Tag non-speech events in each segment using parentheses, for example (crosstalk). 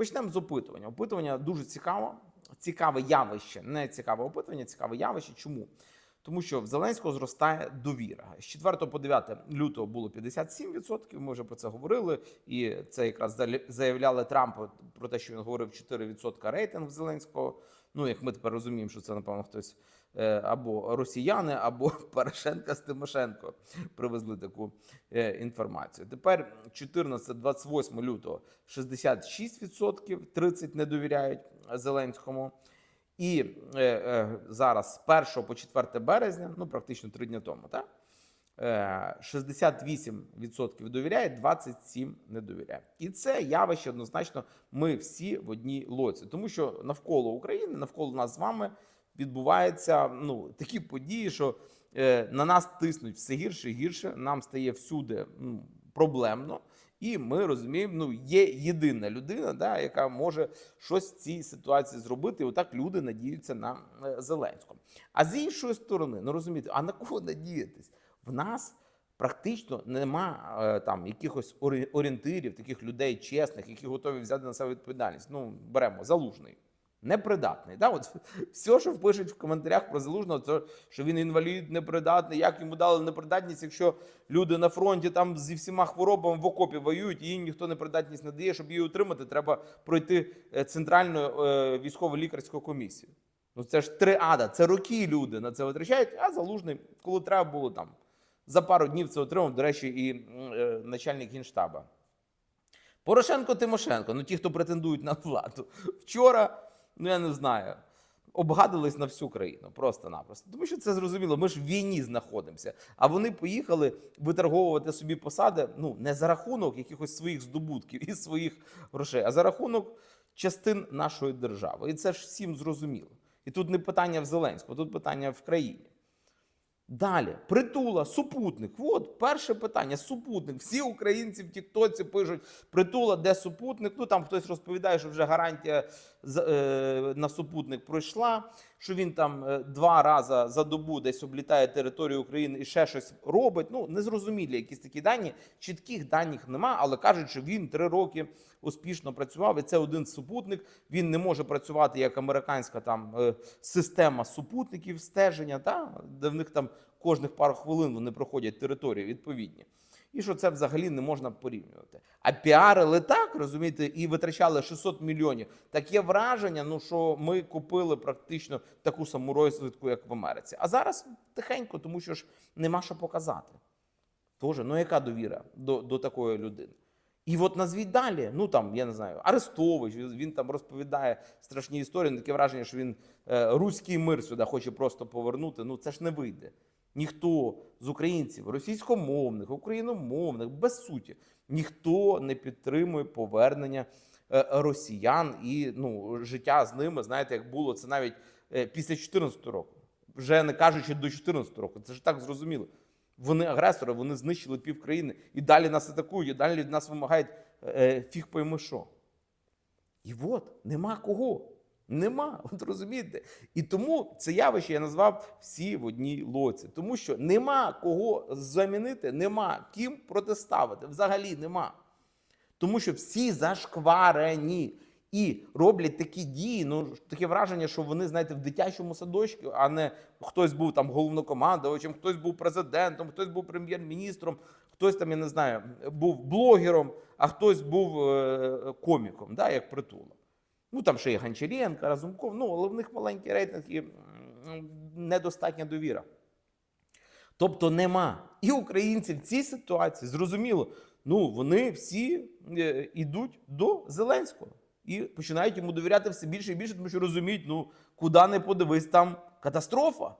Почнемо з опитування. Опитування дуже цікаво, цікаве явище, не цікаве опитування, цікаве явище. Чому? Тому що в Зеленського зростає довіра. З 4 по 9 лютого було 57%, Ми вже про це говорили, і це якраз заявляли Трампу про те, що він говорив 4% рейтинг Зеленського. Ну як ми тепер розуміємо, що це напевно хтось е, або росіяни, або (laughs) Порошенка з Тимошенко привезли таку е, інформацію. Тепер 14-28 лютого 66%, 30% не довіряють Зеленському. І е, е, зараз з 1 по 4 березня, ну практично три дні тому, так? Е, 68% довіряє, 27% не довіряє. І це явище однозначно ми всі в одній лоці, тому що навколо України, навколо нас з вами відбуваються ну, такі події, що е, на нас тиснуть все гірше і гірше. Нам стає всюди ну, проблемно. І ми розуміємо, ну є єдина людина, да, яка може щось в цій ситуації зробити. І отак люди надіються на е, Зеленського. А з іншої сторони, ну розумієте, а на кого надіятись? В нас практично нема е, там якихось орі- орієнтирів, таких людей чесних, які готові взяти на себе відповідальність. Ну, беремо залужний. Непридатний. Да? От (laughs) все, що впишуть в коментарях про залужного, це що він інвалід, непридатний, як йому дали непридатність, якщо люди на фронті там зі всіма хворобами в окопі воюють, і їм ніхто непридатність не дає, щоб її отримати, треба пройти е, центральну е, військово-лікарську комісію. Ну це ж три ада, це роки люди на це витрачають, а залужний, коли треба було там за пару днів це отримав, до речі, і е, начальник генштаба. Порошенко Тимошенко, ну ті, хто претендують на владу. Вчора, ну я не знаю, обгадились на всю країну просто-напросто. Тому що це зрозуміло, ми ж в війні знаходимося. А вони поїхали виторговувати собі посади ну, не за рахунок якихось своїх здобутків і своїх грошей, а за рахунок частин нашої держави. І це ж всім зрозуміло. І тут не питання в Зеленському, тут питання в країні. Далі, притула, супутник. От перше питання: супутник. Всі українці в Тіктоці пишуть притула, де супутник. Ну там хтось розповідає, що вже гарантія е, на супутник пройшла, що він там е, два рази за добу десь облітає територію України і ще щось робить. Ну незрозумілі якісь такі дані. Чітких даних нема, але кажуть, що він три роки успішно працював. І це один супутник. Він не може працювати як американська там е, система супутників стеження, та де в них там кожних пару хвилин вони проходять території відповідні. І що це взагалі не можна порівнювати. А піарили так, розумієте, і витрачали 600 мільйонів. Таке враження, ну що ми купили практично таку саму розвитку, як в Америці. А зараз тихенько, тому що ж нема що показати. Тоже, ну яка довіра до, до такої людини? І от назвіть далі. Ну там, я не знаю, Арестович, він, він там розповідає страшні історії. Таке враження, що він е, руський мир сюди хоче просто повернути. Ну це ж не вийде. Ніхто з українців, російськомовних, україномовних, без суті, ніхто не підтримує повернення е, росіян і ну, життя з ними. Знаєте, як було це навіть е, після 2014 року. Вже не кажучи до 2014 року. Це ж так зрозуміло. Вони агресори, вони знищили пів країни і далі нас атакують, і далі нас вимагають е, фіг пойми що. І от нема кого. Нема, (laughs) от розумієте? І тому це явище я назвав всі в одній лоці. Тому що нема кого замінити, нема ким протиставити. Взагалі нема. Тому що всі зашкварені і роблять такі дії. Ну таке враження, що вони, знаєте, в дитячому садочку, а не хтось був там головнокомандувачем, хтось був президентом, хтось був прем'єр-міністром, хтось там, я не знаю, був блогером, а хтось був е, коміком, да, як притула. Ну там ще є Гончаренко, Разумков, ну але в них маленький рейтинг і недостатня довіра. Тобто нема. І українці в цій ситуації зрозуміло, ну вони всі е, йдуть до Зеленського і починають йому довіряти все більше і більше, тому що розуміють, ну куди не подивись, там катастрофа.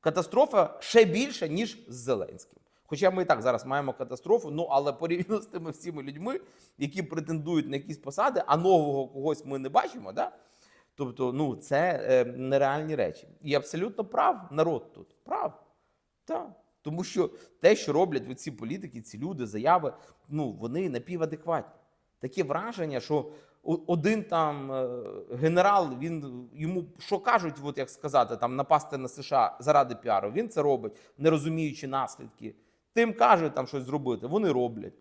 Катастрофа ще більша, ніж з Зеленським. Хоча ми і так зараз маємо катастрофу, ну але порівняно з тими всіма людьми, які претендують на якісь посади, а нового когось ми не бачимо, да? Тобто, ну це е, нереальні речі. І абсолютно прав народ тут. Прав. Так. Тому що те, що роблять ці політики, ці люди, заяви, ну вони напівадекватні. Таке враження, що один там е, генерал, він йому що кажуть, от як сказати, там напасти на США заради піару. Він це робить, не розуміючи наслідки. Тим кажуть там щось зробити, вони роблять.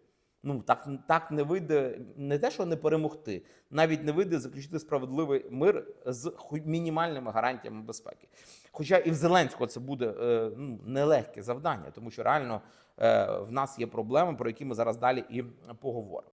Ну так, так не вийде не те, що не перемогти, навіть не вийде заключити справедливий мир з мінімальними гарантіями безпеки. Хоча і в Зеленського це буде е, ну, нелегке завдання, тому що реально е, в нас є проблеми, про які ми зараз далі і поговоримо.